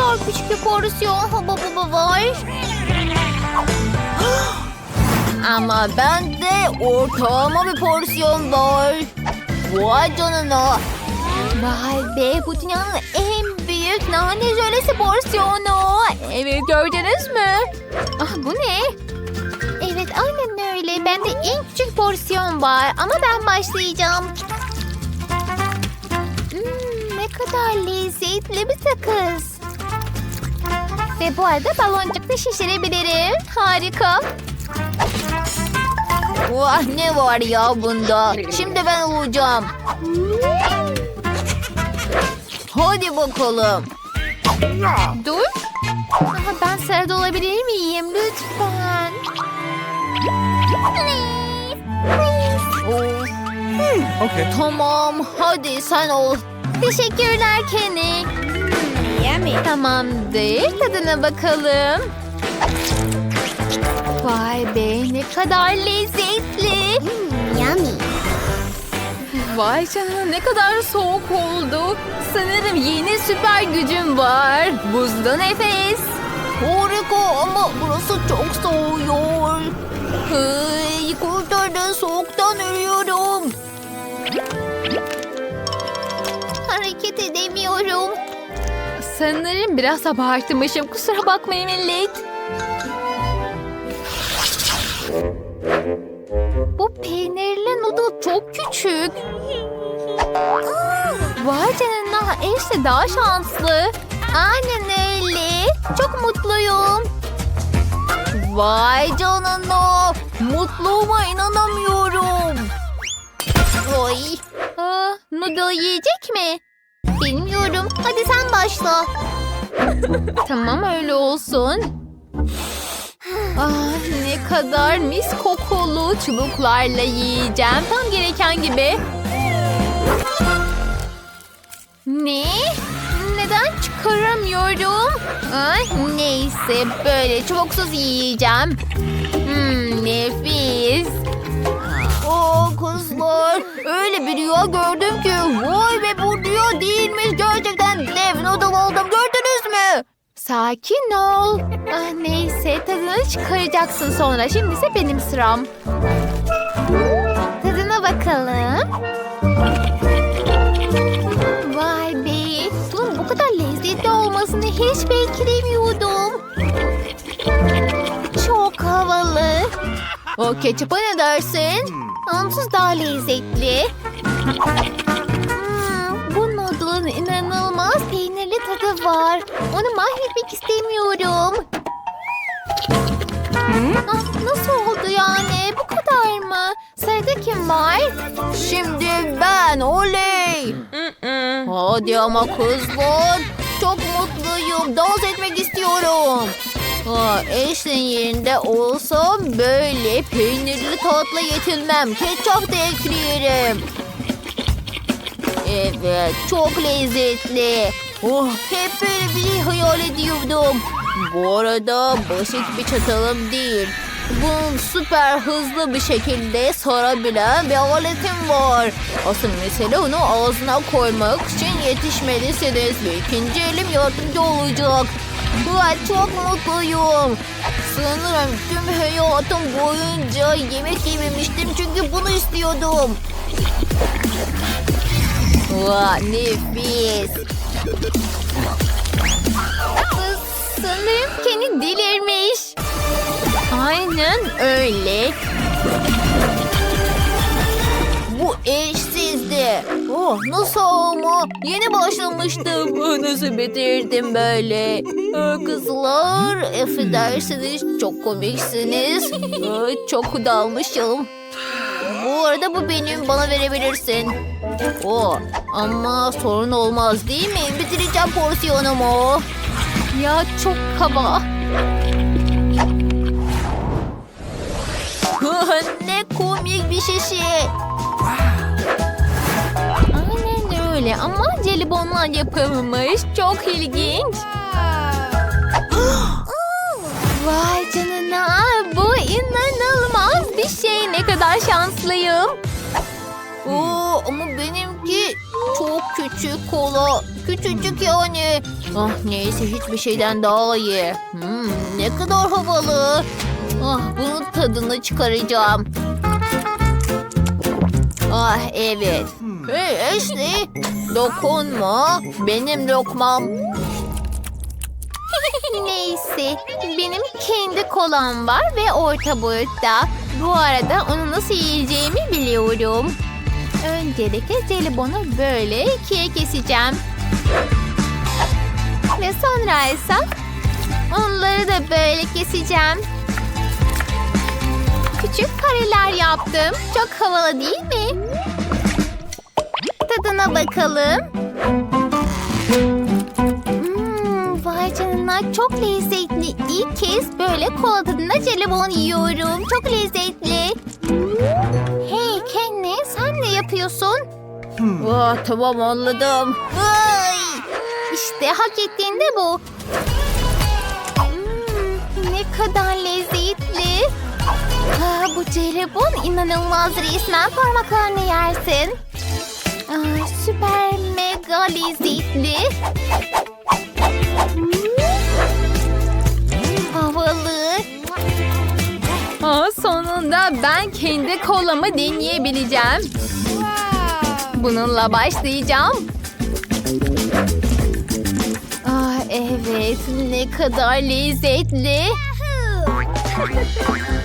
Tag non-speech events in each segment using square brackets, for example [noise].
kadar küçük bir porsiyon haba baba var. Ama bende ortalama bir porsiyon var. Vay canına. Vay be bu dünyanın en büyük nane jölesi porsiyonu. Evet gördünüz mü? Ah bu ne? Evet aynen öyle. Bende en küçük porsiyon var ama ben başlayacağım. Hmm, ne kadar lezzetli bir sakız. Ve bu arada baloncuk da şişirebilirim. Harika. Vah ne var ya bunda. Şimdi ben olacağım. Hadi bakalım. Dur. Aha, ben sırada olabilir miyim? Lütfen. Of. Okay. Tamam, hadi sen ol. Teşekkürler Kenny. Yummy. Tamamdır, tadına bakalım. Vay be, ne kadar lezzetli. Yummy. Vay canına ne kadar soğuk oldu. Sanırım yeni süper gücüm var. Buzlu nefes. Harika ama burası çok soğuyor. Hey, kurtarın soğuktan ölüyorum. Hareket edemiyorum. Sanırım biraz abartmışım. Kusura bakmayın millet. Bu peynirli noodle çok küçük. Vay canına Ashley daha şanslı. Aynen öyle. Çok mutluyum. Vay canına. Mutluluğuma inanamıyorum. Oy. Aa, noodle yiyecek mi? Bilmiyorum. Hadi sen başla. [laughs] tamam öyle olsun. Ah ne kadar mis kokulu çubuklarla yiyeceğim. Tam gereken gibi. Ne? Neden çıkaramıyorum? Ay, neyse böyle çubuksuz yiyeceğim. Hmm, nefis. Kızlar öyle bir rüya gördüm ki vay be bu rüya değilmiş gerçekten dev noodle oldum gördünüz mü? Sakin ol. Ah, neyse tadını çıkaracaksın sonra. Şimdi ise benim sıram. Tadına bakalım. Vay be. Bunun bu kadar lezzetli olmasını hiç beklemiyordum. Çok havalı. O ketçapa ne dersin? Onsuz daha lezzetli. Hmm, bu noodle'ın inanılmaz peynirli tadı var. Onu mahvetmek istemiyorum. Ah, nasıl oldu yani? Bu kadar mı? Sırada kim var? Şimdi ben oley. Hadi ama kızlar. Çok mutluyum. Dans etmek istiyorum. Aa, Ashley'in yerinde olsam böyle peynirli tatlı yetinmem. Ketçap da ekleyelim. Evet, çok lezzetli. Oh, hep böyle bir şey hayal ediyordum. Bu arada basit bir çatalım değil. Bunun süper hızlı bir şekilde sarabilen bir aletim var. Asıl mesele onu ağzına koymak için yetişmelisiniz ve ikinci elim yardımcı olacak. Vay çok mutluyum. Sanırım tüm hayatım boyunca yemek yememiştim çünkü bunu istiyordum. Vay nefis. Sanırım kendi delirmiş. Aynen öyle. Bu eşsizdi. Oh, nasıl ama? Yeni başlamıştım. Oh, [laughs] Nasıl bitirdim böyle? Oh, Kızlar, affedersiniz. Çok komiksiniz. Oh, Çok dalmışım. Bu arada bu benim. Bana verebilirsin. O ama sorun olmaz değil mi? Bitireceğim porsiyonumu. Ya çok kaba. [laughs] ne komik bir şişe. Ama jelibonlar yapılmış. Çok ilginç. [gasps] [gasps] Vay canına bu inanılmaz bir şey. Ne kadar şanslıyım. Oo, ama benimki çok küçük kola. Küçücük yani. Ah neyse hiçbir şeyden daha iyi. Hmm, ne kadar havalı. Ah bunun tadını çıkaracağım. Ah evet. Hey Ashley dokunma. Benim lokmam. [laughs] Neyse benim kendi kolam var ve orta boyutta. Bu arada onu nasıl yiyeceğimi biliyorum. Öncelikle jelibonu böyle ikiye keseceğim. Ve sonra ise onları da böyle keseceğim. Küçük kareler yaptım. Çok havalı değil mi? Tadına bakalım. Hmm, vay canına çok lezzetli. İlk kez böyle kola tadında jelibon yiyorum. Çok lezzetli. Hey Kenny sen ne yapıyorsun? Ah, tamam anladım. Ay, işte hak ettiğinde bu. Hmm, ne kadar lezzetli. Ah, bu jelibon inanılmaz resmen parmaklarını yersin. Ah, süper mega lezzetli. Havalı. Aa, sonunda ben kendi kolamı deneyebileceğim. Bununla başlayacağım. Ah evet ne kadar lezzetli.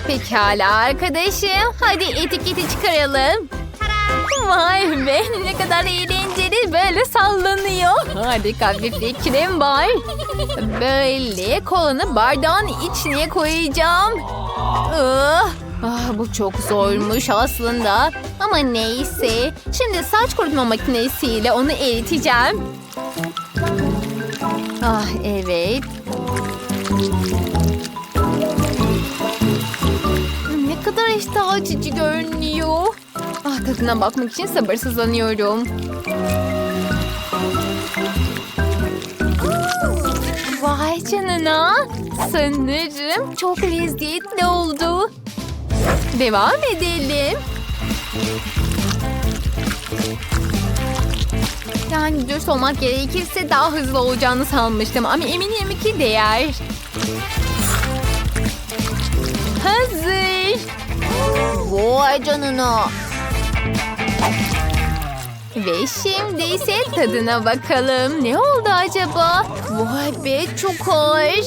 Pekala arkadaşım. Hadi etiketi çıkaralım. Vay be ne kadar eğlenceli böyle sallanıyor. Harika bir fikrim var. Böyle kolanı bardağın içine koyacağım. Ah, bu çok zormuş aslında. Ama neyse. Şimdi saç kurutma makinesiyle onu eriteceğim. Ah evet. Ne kadar iştah açıcı görünüyor. Ah tadına bakmak için sabırsızlanıyorum. Vay canına. Sanırım çok lezzetli oldu. Devam edelim. Yani dürüst olmak gerekirse daha hızlı olacağını sanmıştım ama eminim ki değer. Hazır. Vay canına. Ve şimdi ise tadına bakalım. Ne oldu acaba? Vay be çok hoş.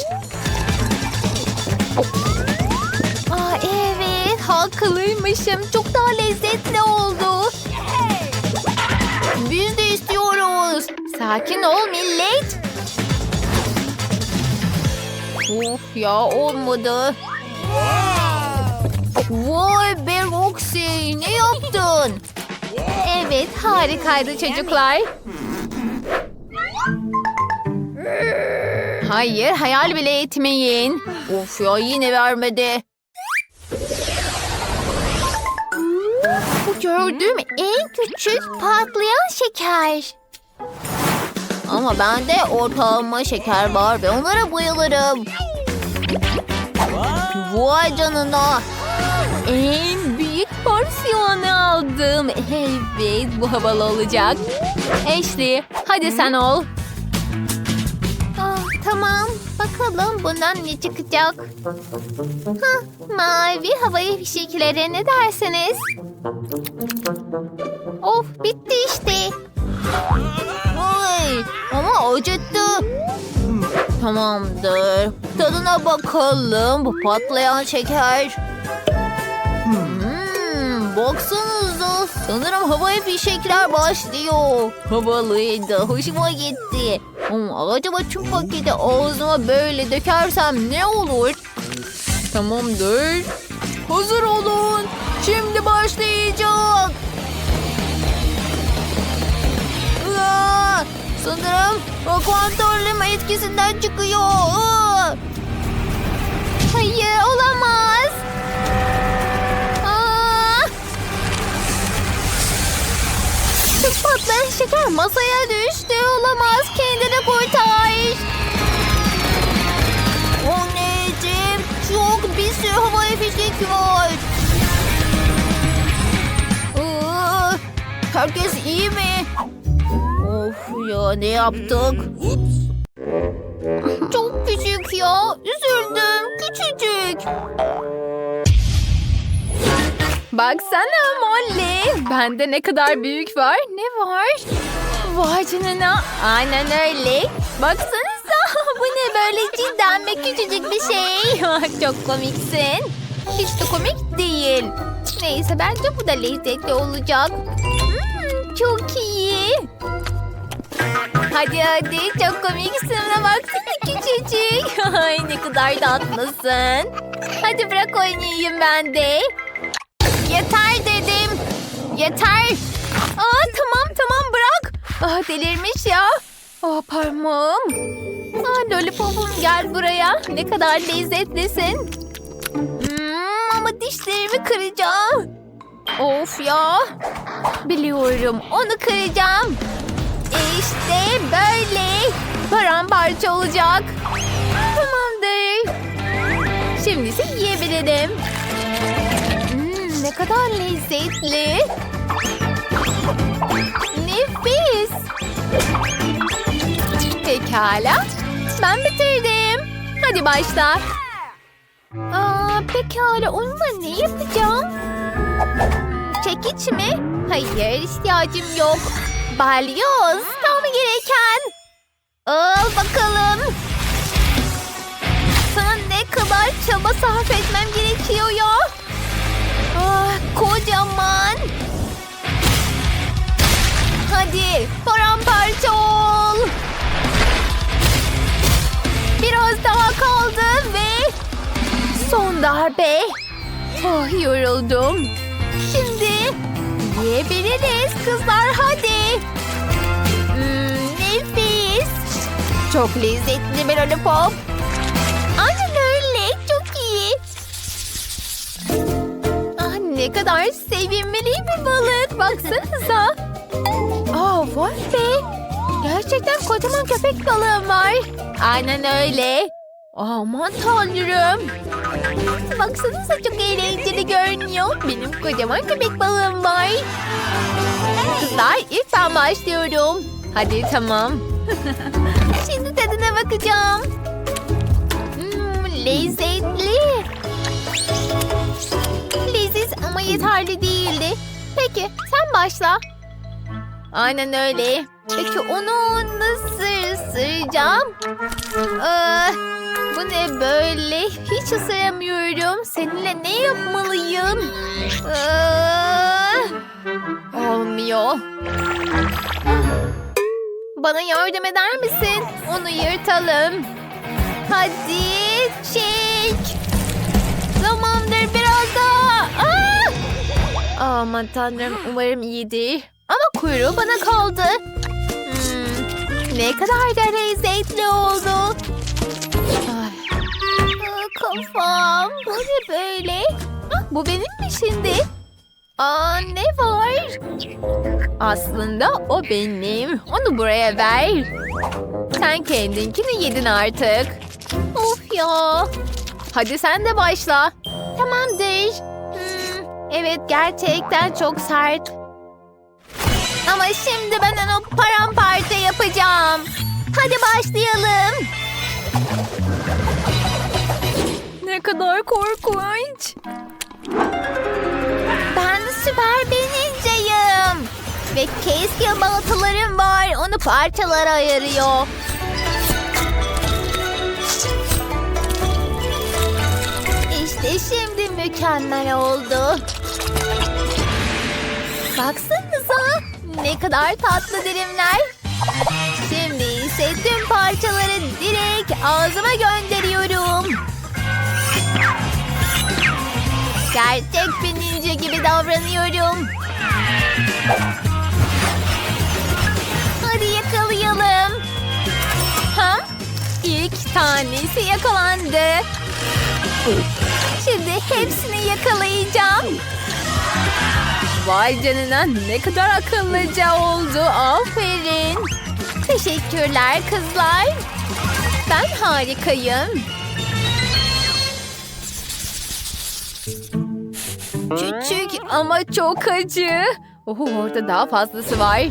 Aa evet haklıymışım. Çok daha lezzetli oldu. Biz de istiyoruz. Sakin ol millet. Of ya olmadı. Vay be Roxy ne yaptın? Evet harikaydı çocuklar. Hayır hayal bile etmeyin. Of ya yine vermedi. Bu gördüğüm en küçük patlayan şeker. Ama bende ortalama şeker var ve onlara bayılırım. Vay canına. En büyük porsiyonu aldım. Evet bu havalı olacak. Ashley hadi sen ol. Ah, tamam bakalım bundan ne çıkacak. Hah, mavi havai fişeklere ne dersiniz? Of bitti işte. Ay, ama acıttı. Tamamdır. Tadına bakalım bu patlayan şeker. Hmm, baksanıza sanırım havai fişekler başlıyor. Havalıydı, hoşuma gitti. Ama acaba tüm paketi ağzıma böyle dökersem ne olur? Tamamdır. Hazır olun. Şimdi başlayacak. Aa, sanırım kontrolüm etkisinden çıkıyor. Aa. Hayır olamaz. Patlayan şeker masaya düştü. Olamaz. Kendini kurtar. Anneciğim çok bir sürü havai fişek var. Herkes iyi mi? Of ya ne yaptık? Çok küçük ya. Üzüldüm. Küçücük. Baksana Molly. Bende ne kadar büyük var. Ne var? Vay canına. Aynen öyle. Baksanıza. Bu ne böyle cidden mi küçücük bir şey. [laughs] Çok komiksin. Hiç de komik değil. Neyse bence bu da lezzetli olacak. Hmm, çok iyi. Hadi hadi çok komiksin. Baksana küçücük. [laughs] Ay ne kadar tatlısın. Hadi bırak oynayayım ben de. Yeter dedim. Yeter. Aa tamam tamam bırak. Aa delirmiş ya. Aa parmağım. Aa lollipopum gel buraya. Ne kadar lezzetlisin. Hmm, ama dişlerimi kıracağım. Of ya. Biliyorum onu kıracağım. İşte böyle. Paramparça olacak. Tamamdır. Şimdi ise yiyebilirim. Ne kadar lezzetli. Nefis. Pekala. Ben bitirdim. Hadi başla. Aa, pekala onunla ne yapacağım? Çekiç mi? Hayır ihtiyacım yok. Balyoz tam gereken. Al bakalım. Sana ne kadar çaba sarf etmem gerekiyor ya. Kocaman. Hadi paramparça ol. Biraz daha kaldı ve son darbe. Oh, yoruldum. Şimdi yiyebiliriz kızlar hadi. Hmm, nefis. Çok lezzetli bir lollipop. Aynen ne kadar sevimli bir balık baksanıza. Aa vay be. Gerçekten kocaman köpek balığım var. Aynen öyle. Aman tanrım. Baksanıza çok eğlenceli görünüyor. Benim kocaman köpek balığım var. Kızlar ilk ben başlıyorum. Hadi tamam. [laughs] Şimdi tadına bakacağım. Hmm, lezzetli. Ama yeterli değildi. Peki sen başla. Aynen öyle. Peki onu nasıl ısıracağım? Aa, bu ne böyle? Hiç ısıramıyorum. Seninle ne yapmalıyım? Aa, olmuyor. Bana yardım eder misin? Onu yırtalım. Hadi çek. Aman tanrım umarım iyidir. Ama kuyruğu bana kaldı. Hmm, ne kadar da lezzetli oldu. Ay. Kafam. Bu ne böyle? Ah, bu benim mi şimdi? Aa ne var? Aslında o benim. Onu buraya ver. Sen kendinkini yedin artık. Of ya. Hadi sen de başla. Tamamdır. Evet gerçekten çok sert. Ama şimdi ben onu paramparça yapacağım. Hadi başlayalım. Ne kadar korkunç. Ben süper bir ninjayım. Ve keskin baltalarım var. Onu parçalara ayırıyor. İşte şimdi mükemmel oldu. Baksanıza ne kadar tatlı dilimler. Şimdi ise tüm parçaları direkt ağzıma gönderiyorum. Gerçek bir ninja gibi davranıyorum. Hadi yakalayalım. Ha? İlk tanesi yakalandı. Şimdi hepsini yakalayacağım. Vay canına ne kadar akıllıca oldu. Aferin. Teşekkürler kızlar. Ben harikayım. Küçük ama çok acı. Oh, orada daha fazlası var.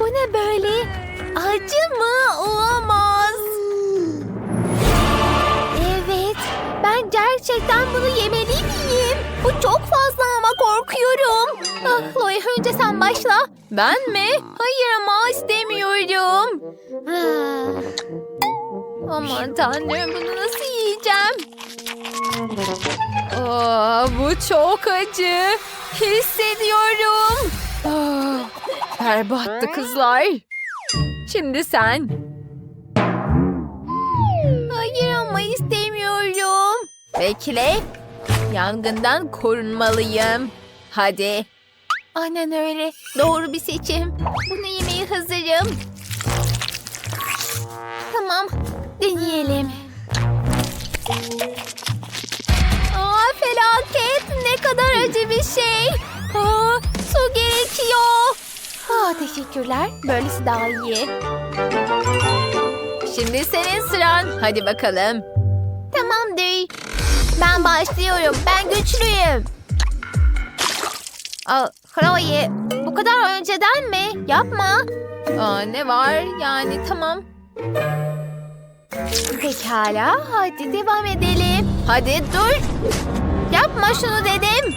Bu ne böyle? Acı mı? Olamaz. Evet. Ben gerçekten bunu yemeli miyim? Bu çok fazla ama korkuyorum. Ah, Chloe önce sen başla. Ben mi? Hayır ama istemiyorum. Aman tanrım bunu nasıl yiyeceğim? Aa, bu çok acı. Hissediyorum. Ah, berbattı kızlar. Şimdi sen. Hayır ama istemiyorum. Bekle. Yangından korunmalıyım. Hadi. Aynen öyle. Doğru bir seçim. Bunu yemeye hazırım. Tamam. Deneyelim. Aa, felaket. Ne kadar acı bir şey. Aa, su gerekiyor. Aa, teşekkürler. Böylesi daha iyi. Şimdi senin sıran. Hadi bakalım. Tamamdır. Ben başlıyorum. Ben güçlüyüm. Aa, Chloe, bu kadar önceden mi? Yapma. Aa, ne var? Yani tamam. Pekala, hadi devam edelim. Hadi dur. Yapma şunu dedim.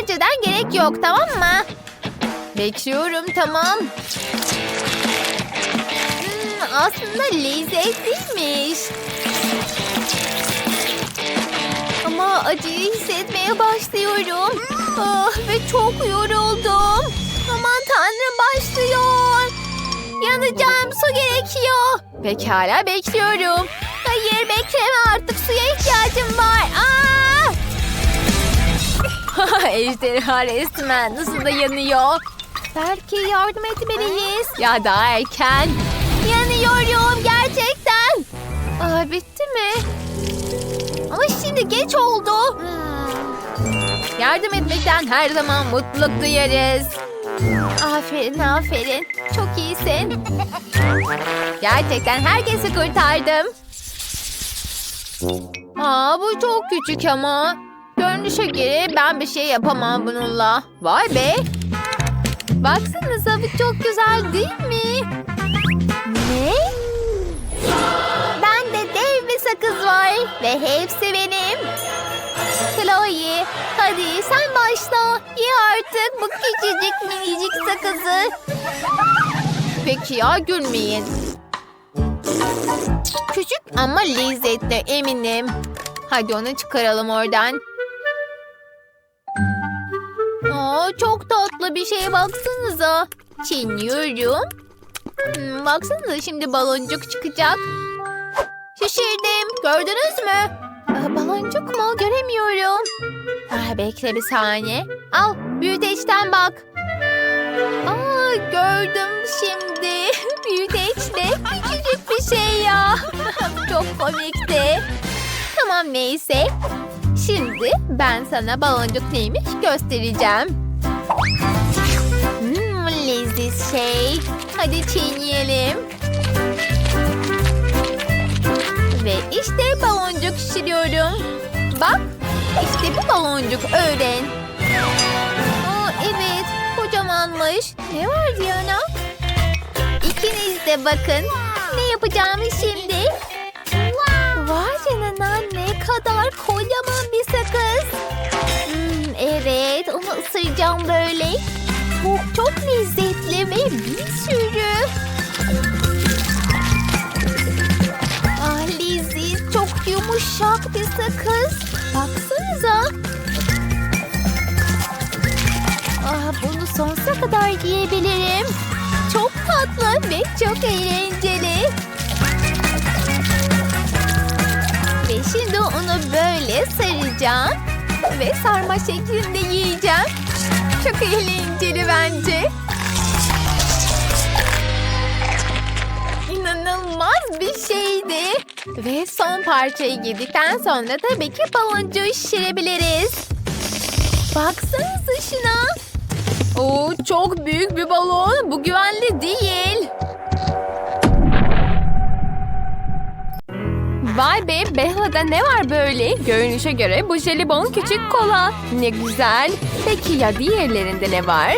Önceden gerek yok, tamam mı? Bekliyorum, tamam. Hmm, aslında lezzetliymiş. Ama acıyı hissetmeye başlıyorum. Ah, ve çok yoruldum. Aman tanrım başlıyor. Yanacağım su gerekiyor. Pekala bekliyorum. Hayır bekleme artık suya ihtiyacım var. Aa! [laughs] Ejderha resmen nasıl da yanıyor. Belki yardım etmeliyiz. Ya daha erken. Yanıyorum gerçekten. Aa, bitti mi? Şimdi geç oldu. Yardım etmekten her zaman mutluluk duyarız. Aferin aferin. Çok iyisin. Gerçekten herkesi kurtardım. Aa bu çok küçük ama. Görünüşe göre ben bir şey yapamam bununla. Vay be. Baksanıza bu çok güzel değil mi? Ne? Bende dev bir sakız var ve hepsi benim. Chloe, hadi sen başla. Ye artık bu küçücük minicik sakızı. Peki ya gülmeyin. Küçük ama lezzetli eminim. Hadi onu çıkaralım oradan. Aa, çok tatlı bir şeye baksanıza. Çiğniyorum. Hmm, baksanıza şimdi baloncuk çıkacak. Şişirdim. Gördünüz mü? Baloncuk mu? Göremiyorum. Ah, bekle bir saniye. Al büyüteçten bak. Aa, gördüm şimdi. [laughs] Büyüteçle küçücük bir şey ya. [laughs] Çok komikti. Tamam neyse. Şimdi ben sana baloncuk neymiş göstereceğim. Hmm, leziz şey. Hadi çiğneyelim. Ve işte baloncuk şişiriyorum. Bak işte bir baloncuk öğren. Aa, evet kocamanmış. Ne var Diana? İkiniz de bakın. Ne yapacağımı şimdi? Vay canına ne kadar kocaman bir sakız. Hmm, evet onu ısıracağım böyle. Çok çok lezzetli ve bir sürü. Yumuşak bir sakız. Baksanıza. Ah bunu sonsuza kadar yiyebilirim. Çok tatlı ve çok eğlenceli. Ve şimdi onu böyle saracağım. Ve sarma şeklinde yiyeceğim. Çok eğlenceli bence. Bir şeydi. Ve son parçayı yedikten sonra tabii ki baloncuğu şişirebiliriz. Baksanıza şuna. Oo, çok büyük bir balon. Bu güvenli değil. Vay be Bella'da ne var böyle? Görünüşe göre bu jelibon küçük kola. Ne güzel. Peki ya diğerlerinde ne var?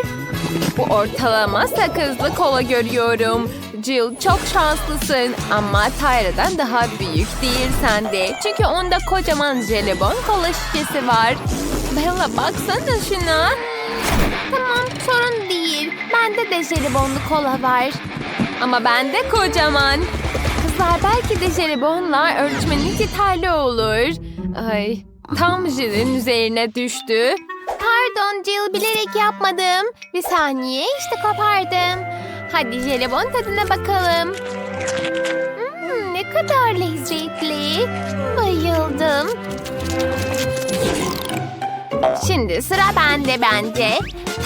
Bu ortalama sakızlı kola görüyorum. Jill çok şanslısın ama Tyra'dan daha büyük değil sende. Çünkü onda kocaman jelibon kola şişesi var. Bella baksana şuna. Tamam sorun değil. Bende de jelibonlu kola var. Ama bende kocaman. Kızlar belki de jelibonla ölçmeniz yeterli olur. Ay tam Jill'in üzerine düştü. Pardon Jill bilerek yapmadım. Bir saniye işte kopardım. Hadi jelibon tadına bakalım. Hmm, ne kadar lezzetli. Bayıldım. Şimdi sıra bende bence.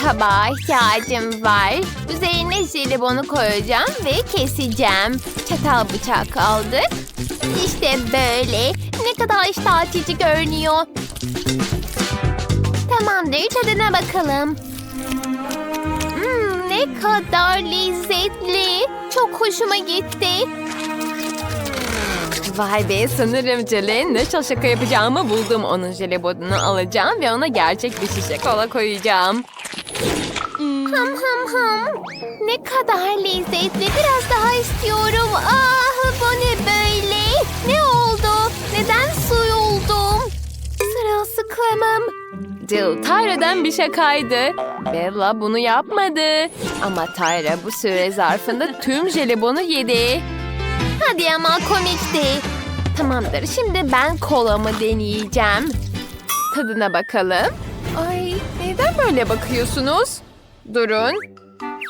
Tabağa ihtiyacım var. Üzerine jelibonu koyacağım ve keseceğim. Çatal bıçak aldık. İşte böyle. Ne kadar iştah açıcı görünüyor. Tamamdır tadına bakalım. Ne kadar lezzetli. Çok hoşuma gitti. Vay be sanırım Jelen ne şaka yapacağımı buldum. Onun jelibonunu alacağım ve ona gerçek bir şişe kola koyacağım. Hım hım hım. Ne kadar lezzetli. Biraz daha istiyorum. Ah bu ne böyle? Ne oldu? Neden su oldum? Sırılsıklamım. Jill Tyra'dan bir şakaydı. Bella bunu yapmadı. Ama Tyra bu süre zarfında tüm jelibonu yedi. Hadi ama komikti. Tamamdır şimdi ben kolamı deneyeceğim. Tadına bakalım. Ay neden böyle bakıyorsunuz? Durun.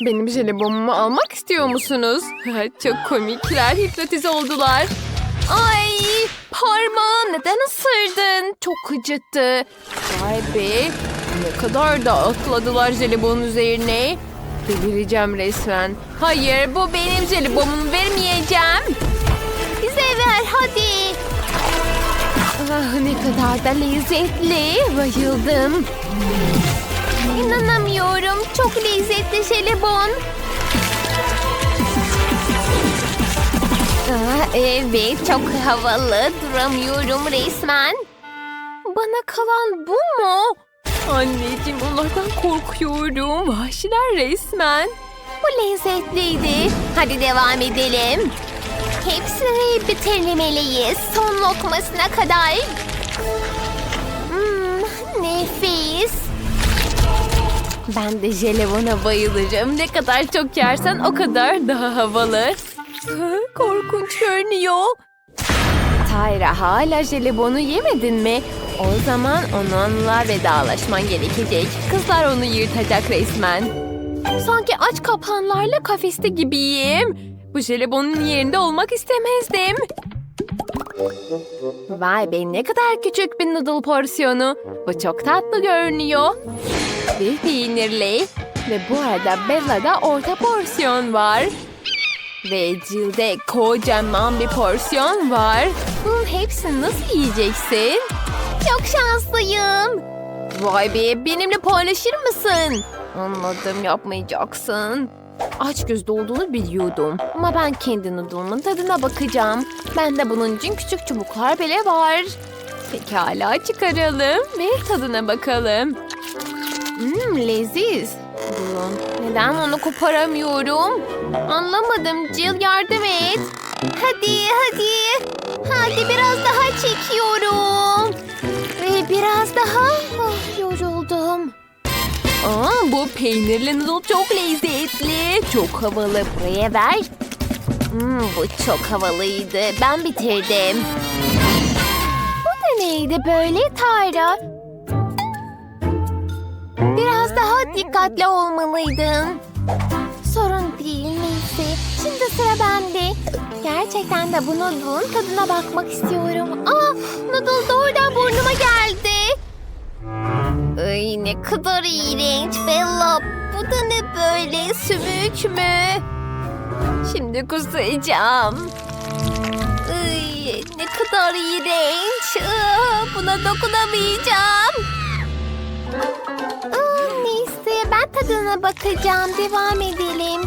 Benim jelibon'umu almak istiyor musunuz? [laughs] Çok komikler hipnotize oldular. Ay parmağım neden ısırdın? Çok acıttı. Vay be ne kadar da atladılar jelibonun üzerine. Delireceğim resmen. Hayır bu benim jelibonum vermeyeceğim. Bize ver hadi. Ah, ne kadar da lezzetli. Bayıldım. İnanamıyorum. Çok lezzetli jelibon. Evet çok havalı. Duramıyorum resmen. Bana kalan bu mu? Anneciğim onlardan korkuyorum. Vahşiler resmen. Bu lezzetliydi. Hadi devam edelim. Hepsini bitirmeliyiz. Son lokmasına kadar. Hmm, nefis. Ben de jelibona bayılırım. Ne kadar çok yersen o kadar daha havalı. Korkunç görünüyor. Tyra hala jelibonu yemedin mi? O zaman onunla vedalaşman gerekecek. Kızlar onu yırtacak resmen. Sanki aç kapanlarla kafeste gibiyim. Bu jelibonun yerinde olmak istemezdim. Vay be ne kadar küçük bir noodle porsiyonu. Bu çok tatlı görünüyor. Bir peynirli. Ve bu arada Bella'da orta porsiyon var. Ve Jill'de kocaman bir porsiyon var. Bunun hepsini nasıl yiyeceksin? Çok şanslıyım. Vay be benimle paylaşır mısın? Anladım yapmayacaksın. Aç gözlü olduğunu biliyordum. Ama ben kendi noodle'ımın tadına bakacağım. Bende bunun için küçük çubuklar bile var. Pekala çıkaralım ve tadına bakalım. Mmm leziz. Durun. Neden onu koparamıyorum? Anlamadım. Jill yardım et. Hadi hadi. Hadi biraz daha çekiyorum. Ve biraz daha. Ah, yoruldum. Aa, bu peynirli noodle çok lezzetli. Çok havalı. Buraya ver. Hmm, bu çok havalıydı. Ben bitirdim. Bu da neydi böyle Tayra? Dikkatli olmalıydın. Sorun değil neyse. Şimdi sıra bende. Gerçekten de bu noodle'un tadına bakmak istiyorum. Aa, noodle doğrudan burnuma geldi. Ay ne kadar iğrenç Bella. Bu da ne böyle sümük mü? Şimdi kusacağım. Ay, ne kadar iğrenç. Aa, buna dokunamayacağım. Aa, neyse ben tadına bakacağım. Devam edelim.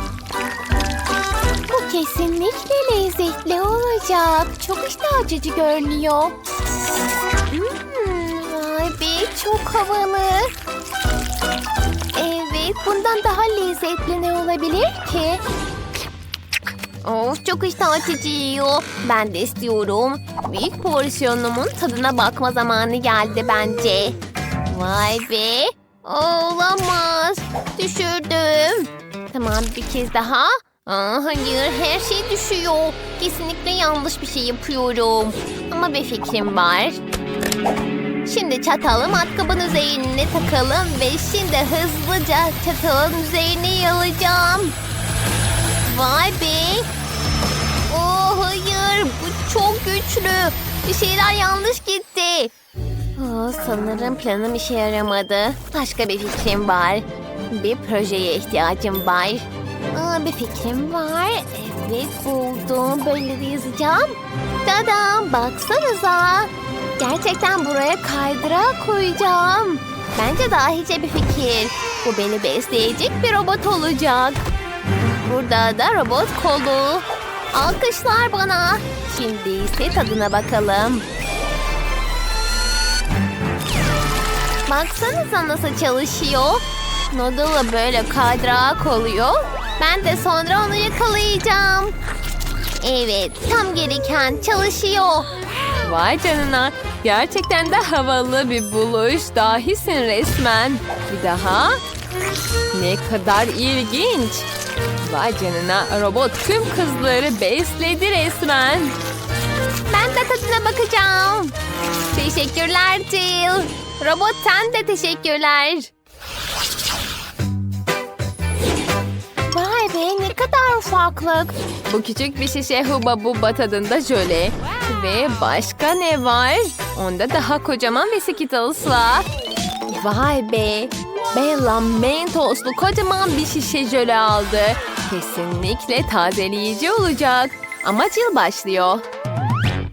Bu kesinlikle lezzetli olacak. Çok iştah açıcı görünüyor. Hmm, vay be çok havalı. Evet bundan daha lezzetli ne olabilir ki? Of çok iştah açıcı yiyor. Ben de istiyorum. Büyük porsiyonumun tadına bakma zamanı geldi bence. Vay be. Olamaz. Düşürdüm. Tamam bir kez daha. Aa, hayır her şey düşüyor. Kesinlikle yanlış bir şey yapıyorum. Ama bir fikrim var. Şimdi çatalı matkabın üzerine takalım ve şimdi hızlıca çatalın üzerine yalayacağım. Vay be. Oh hayır bu çok güçlü. Bir şeyler yanlış gitti. Aa, sanırım planım işe yaramadı. Başka bir fikrim var. Bir projeye ihtiyacım var. Aa, bir fikrim var. Evet buldum. Böyle de yazacağım. Tadam baksanıza. Gerçekten buraya kaydırak koyacağım. Bence dahice bir fikir. Bu beni besleyecek bir robot olacak. Burada da robot kolu. Alkışlar bana. Şimdi ise tadına bakalım. Baksanıza nasıl çalışıyor. Noodle'la böyle kaydırak oluyor. Ben de sonra onu yakalayacağım. Evet, tam gereken çalışıyor. Vay canına. Gerçekten de havalı bir buluş. Dahisin resmen. Bir daha. Ne kadar ilginç. Vay canına. Robot tüm kızları besledi resmen. Ben de tadına bakacağım. Teşekkürler Jill. Robot sen de teşekkürler. Vay be ne kadar ufaklık. Bu küçük bir şişe huba buba tadında jöle. Ve başka ne var? Onda daha kocaman bir Skittles var. Vay be. Bella mentoslu kocaman bir şişe jöle aldı. Kesinlikle tazeleyici olacak. Ama Jill başlıyor.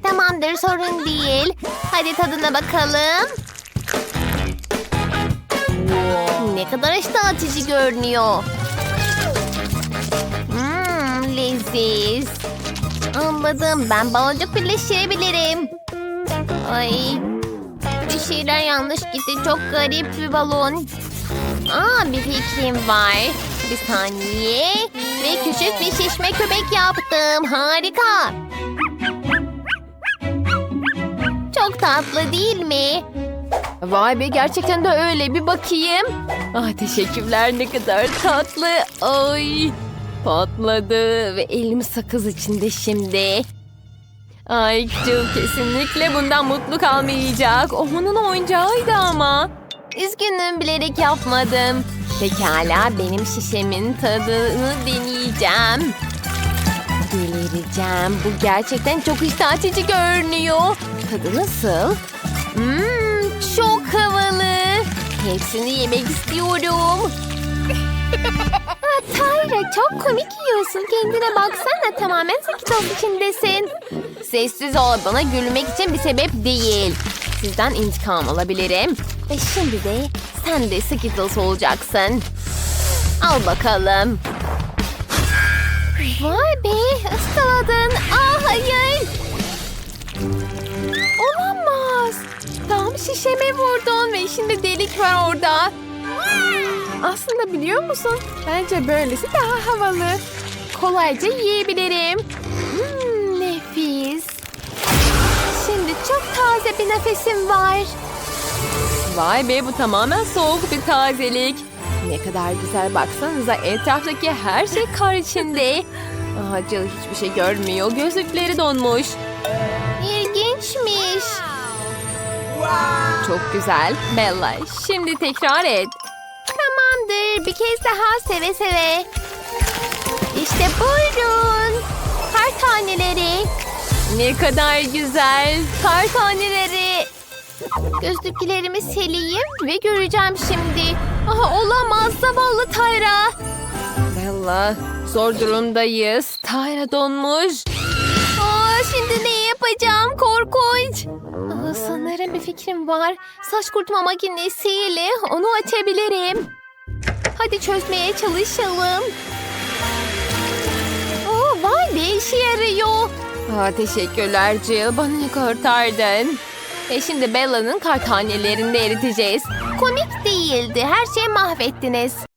Tamamdır sorun değil. Hadi tadına bakalım. Ne kadar iştah açıcı görünüyor. Mmm leziz. Anladım ben baloncuk birleştirebilirim. Ay bir şeyler yanlış gitti. Çok garip bir balon. Aa bir fikrim var. Bir saniye. Ve küçük bir şişme köpek yaptım. Harika. Çok tatlı değil mi? Vay be gerçekten de öyle bir bakayım. Ah teşekkürler ne kadar tatlı. Ay patladı ve elim sakız içinde şimdi. Ay Jill kesinlikle bundan mutlu kalmayacak. O onun oyuncağıydı ama. Üzgünüm bilerek yapmadım. Pekala benim şişemin tadını deneyeceğim. Delireceğim. Bu gerçekten çok iştah açıcı görünüyor. Tadı nasıl? Mmm çok havalı. Hepsini yemek istiyorum. [laughs] Aa, Tyra çok komik yiyorsun. Kendine baksana tamamen Skittles içindesin. Sessiz ol bana gülmek için bir sebep değil. Sizden intikam alabilirim. Ve şimdi de sen de Skittles olacaksın. Al bakalım. Vay be ıskaladın. Aa hayır. Şişeme vurdun ve şimdi delik var orada. Aslında biliyor musun? Bence böylesi daha havalı. Kolayca yiyebilirim. Hmm, nefis. Şimdi çok taze bir nefesim var. Vay be bu tamamen soğuk bir tazelik. Ne kadar güzel baksanıza etraftaki her şey kar içinde. [laughs] Jill hiçbir şey görmüyor. Gözlükleri donmuş. Çok güzel. Bella şimdi tekrar et. Tamamdır. Bir kez daha seve seve. İşte buyurun. Kar taneleri. Ne kadar güzel. Kar taneleri. Gözlüklerimi sileyim ve göreceğim şimdi. Aha, olamaz zavallı Tayra. Bella zor durumdayız. Tyra donmuş. Yapacağım? Korkunç. Aa, sanırım bir fikrim var. Saç kurutma makinesiyle onu açabilirim. Hadi çözmeye çalışalım. Aa, vay be işe yarıyor. Aa, teşekkürler Jill. Bana kurtardın. E şimdi Bella'nın kar tanelerini de eriteceğiz. Komik değildi. Her şeyi mahvettiniz.